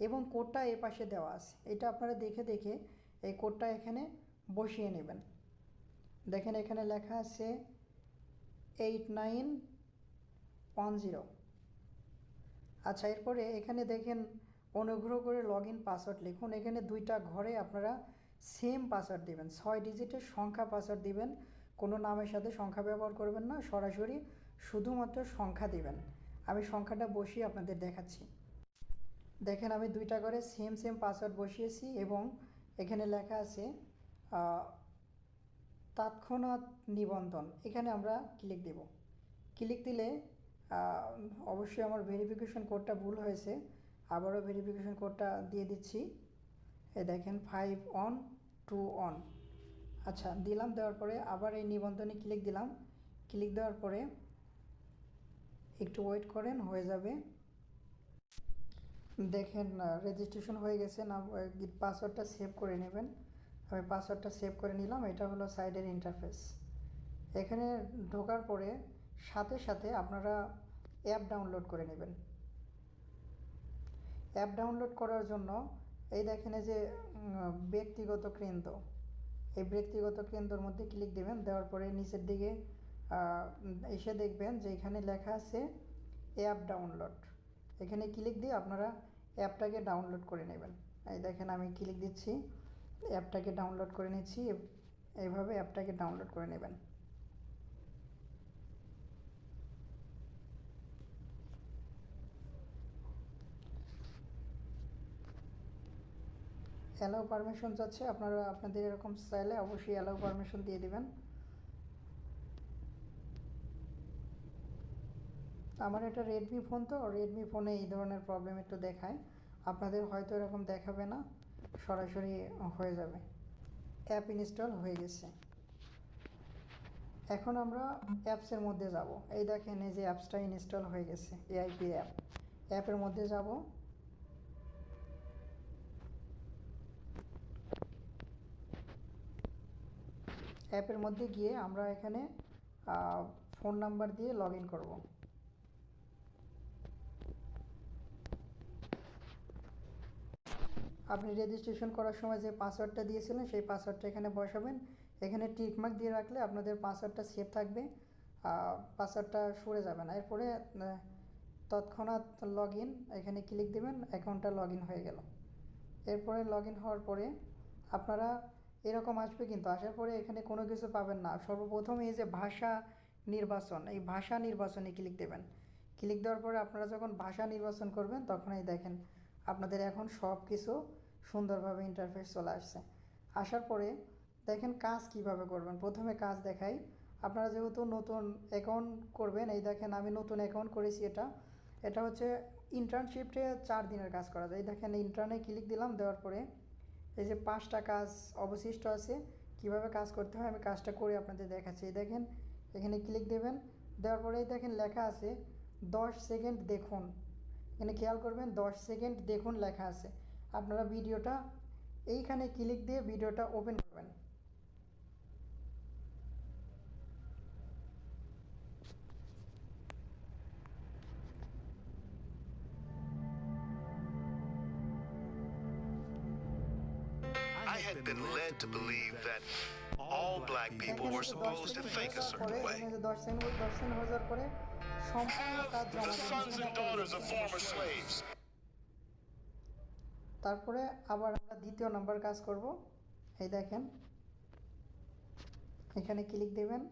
এবং কোডটা এ পাশে দেওয়া আছে। এটা আপনারা দেখে দেখে এই কোডটা এখানে বসিয়ে নেবেন। দেখেন এখানে লেখা আছে এইট নাইন ওয়ান জিরো আচ্ছা এরপরে এখানে দেখেন অনুগ্রহ করে লগ ইন পাসওয়ার্ড লিখুন। এখানে দুইটা ঘরে আপনারা সেম পাসওয়ার্ড দিবেন। ছয় ডিজিটের সংখ্যা পাসওয়ার্ড দিবেন। কোনো নামের সাথে সংখ্যা ব্যবহার করবেন না। সরাসরি শুধুমাত্র সংখ্যা দিবেন। আমি সংখ্যাটা বসিয়ে আপনাদের দেখাচ্ছি। দেখেন আমি দুইটা করে সেম সেম পাসওয়ার্ড বসিয়েছি এবং এখানে লেখা আছে তৎক্ষণাৎ নিবন্ধন। এখানে আমরা ক্লিক দেব। ক্লিক দিলে অবশ্যই আমার ভেরিফিকেশন কোডটা ভুল হয়েছে। আবারও ভেরিফিকেশন কোডটা দিয়ে দিচ্ছি। এ দেখেন ফাইভ অন টু অন আচ্ছা দিলাম, দেওয়ার পরে আবার এই নিবন্ধনে ক্লিক দিলাম। ক্লিক দেওয়ার পরে একটু ওয়েট করেন, হয়ে যাবে। দেখেন রেজিস্ট্রেশন হয়ে গেছে, না পাসওয়ার্ডটা সেভ করে নেবেন। আমি পাসওয়ার্ডটা সেভ করে নিলাম, এটা হলো সাইডের ইন্টারফেস এখানে ঢোকার পরে সাথে সাথে আপনারা অ্যাপ ডাউনলোড করে নেবেন। অ্যাপ ডাউনলোড করার জন্য এই দেখেন এই যে ব্যক্তিগত কেন্দ্র। এই ব্যক্তিগত কেন্দ্রর মধ্যে ক্লিক দেবেন, দেওয়ার পরে নিচের দিকে এসে দেখবেন যে এখানে লেখা আছে অ্যাপ ডাউনলোড এখানে ক্লিক দিয়ে আপনারা অ্যাপটাকে ডাউনলোড করে নেবেন। এই দেখেন আমি ক্লিক দিচ্ছি, অ্যাপটাকে ডাউনলোড করে নিচ্ছি এইভাবে অ্যাপটাকে ডাউনলোড করে নেবেন। অ্যালাউ পারমিশন যাচ্ছে, আপনারা, আপনাদের এরকম চাইলে অবশ্যই অ্যালাউ পারমিশন দিয়ে দিবেন। আমার এটা রেডমি ফোন তো রেডমি ফোনে এই ধরনের প্রবলেম একটু দেখায়। আপনাদের হয়তো এরকম দেখাবে না, সরাসরি হয়ে যাবে। অ্যাপ ইনস্টল হয়ে গেছে। এখন আমরা অ্যাপসের মধ্যে যাব। এই দেখেন এই যে অ্যাপসটা ইনস্টল হয়ে গেছে এআইপি অ্যাপ অ্যাপের মধ্যে যাব। অ্যাপের মধ্যে গিয়ে আমরা এখানে ফোন নাম্বার দিয়ে লগ ইন করব। আপনি রেজিস্ট্রেশন করার সময় যে পাসওয়ার্ডটা দিয়েছিলেন, সেই পাসওয়ার্ডটা এখানে বসাবেন। এখানে টিকমার্ক দিয়ে রাখলে আপনাদের পাসওয়ার্ডটা সেভ থাকবে। পাসওয়ার্ডটা সরে যাবে না। এরপরে তৎক্ষণাৎ লগ ইন এখানে ক্লিক দেবেন অ্যাকাউন্টটা লগ ইন হয়ে গেল। এরপরে লগ ইন হওয়ার পরে আপনারা এরকম আসবে কিন্তু, আসার পরে এখানে কোনো কিছু পাবেন না। সর্বপ্রথম এই যে ভাষা নির্বাচন, এই ভাষা নির্বাচনে ক্লিক দেবেন। ক্লিক দেওয়ার পরে আপনারা যখন ভাষা নির্বাচন করবেন, তখন এই দেখেন, আপনাদের এখন সব কিছু সুন্দরভাবে ইন্টারফেস চলে আসছে। আসার পরে দেখেন কাজ কীভাবে করবেন। প্রথমে কাজ দেখাই। আপনারা যেহেতু নতুন অ্যাকাউন্ট করবেন, এই দেখেন আমি নতুন অ্যাকাউন্ট করেছি এটা। এটা হচ্ছে ইন্টার্নশিপে চার দিনের কাজ করা যায়। দেখেন ইন্টার্নে ক্লিক দিলাম, দেওয়ার পরে এই যে পাঁচটা কাজ অবশিষ্ট আছে, কীভাবে কাজ করতে হয় আমি কাজটা করে আপনাদের দেখাচ্ছি। এই দেখেন এখানে ক্লিক দেবেন, দেওয়ার পরে এই দেখেন লেখা আছে, দশ সেকেন্ড দেখুন। এখানে খেয়াল করবেন, দশ সেকেন্ড দেখুন লেখা আছে। আপনারা ভিডিওটা এইখানে ক্লিক দিয়ে ভিডিওটা ওপেন করবেন I had been led to believe that all black people were supposed to think a certain way. হয়ে জমা The sons and daughters of former slaves. তারপরে আবার আমরা দ্বিতীয় নাম্বার কাজ করব। এই দেখেন। এখানে ক্লিক দেবেন।